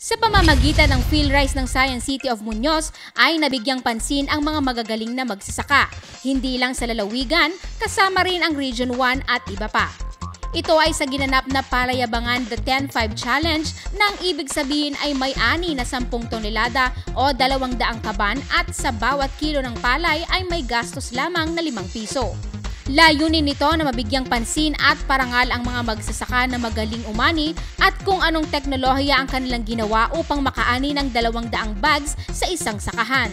Sa pamamagitan ng PhilRice ng Science City of Muñoz ay nabigyang pansin ang mga magagaling na magsasaka. Hindi lang sa lalawigan, kasama rin ang Region 1 at iba pa. Ito ay sa ginanap na palayabangan The 10-5 Challenge nang ibig sabihin ay may ani na 10 tonelada o 200 kaban at sa bawat kilo ng palay ay may gastos lamang na 5 piso. Layunin nito na mabigyang pansin at parangal ang mga magsasaka na magaling umani at kung anong teknolohiya ang kanilang ginawa upang makaani ng 200 bags sa isang sakahan.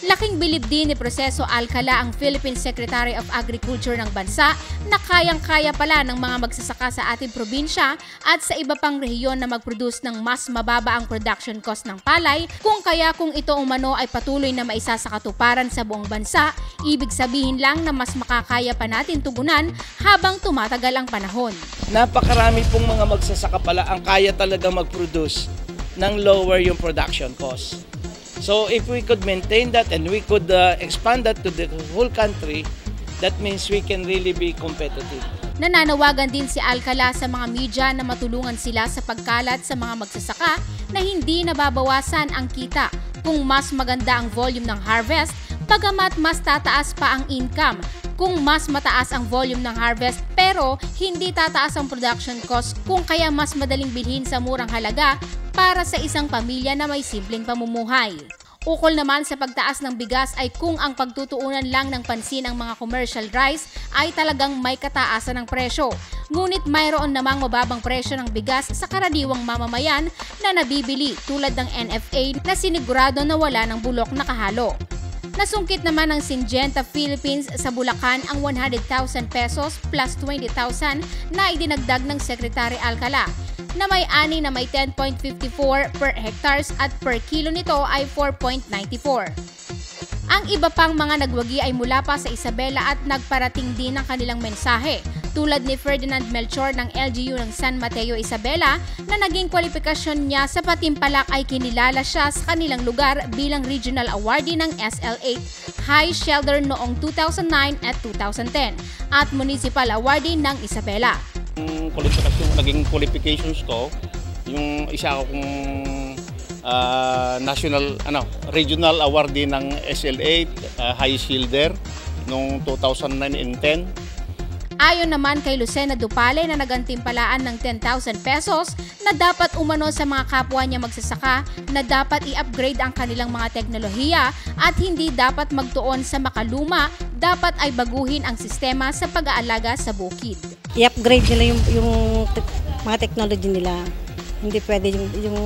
Laking bilib din ni Proseso Alcala ang Philippine Secretary of Agriculture ng bansa na kayang-kaya pala ng mga magsasaka sa ating probinsya at sa iba pang rehiyon na mag-produce ng mas mababa ang production cost ng palay kung kaya kung ito umano ay patuloy na maisa sa katuparan sa buong bansa, ibig sabihin lang na mas makakaya pa natin tugunan habang tumatagal ang panahon. Napakarami pong mga magsasaka pala ang kaya talaga mag-produce ng lower yung production cost. So if we could maintain that and we could uh, expand that to the whole country, that means we can really be competitive. Nananawagan din si Alcala sa mga media na matulungan sila sa pagkalat sa mga magsasaka na hindi nababawasan ang kita kung mas maganda ang volume ng harvest, pagamat mas tataas pa ang income kung mas mataas ang volume ng harvest pero hindi tataas ang production cost kung kaya mas madaling bilhin sa murang halaga para sa isang pamilya na may simpleng pamumuhay. Ukol naman sa pagtaas ng bigas ay kung ang pagtutuunan lang ng pansin ang mga commercial rice ay talagang may kataasan ng presyo. Ngunit mayroon namang mababang presyo ng bigas sa karaniwang mamamayan na nabibili tulad ng NFA na sinigurado na wala ng bulok na kahalo. Nasungkit naman ng Syngenta Philippines sa Bulacan ang 100,000 pesos plus 20,000 na idinagdag ng Secretary Alcala na may ani na may 10.54 per hectares at per kilo nito ay 4.94. Ang iba pang mga nagwagi ay mula pa sa Isabela at nagparating din ng kanilang mensahe tulad ni Ferdinand Melchor ng LGU ng San Mateo Isabela na naging kwalifikasyon niya sa patimpalak ay kinilala siya sa kanilang lugar bilang regional awardee ng SL8 High Shelter noong 2009 at 2010 at municipal awardee ng Isabela. Yung qualification, naging qualifications ko, yung isa akong uh, national, ano, regional awardee ng SL8, uh, High Shielder, noong 2009 and 10. Ayon naman kay Lucena Dupale na nagantimpalaan ng 10,000 pesos na dapat umano sa mga kapwa niya magsasaka na dapat i-upgrade ang kanilang mga teknolohiya at hindi dapat magtuon sa makaluma, dapat ay baguhin ang sistema sa pag-aalaga sa bukid. I-upgrade nila yung, yung te- mga technology nila. Hindi pwede yung, yung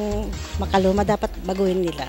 makaluma, dapat baguhin nila.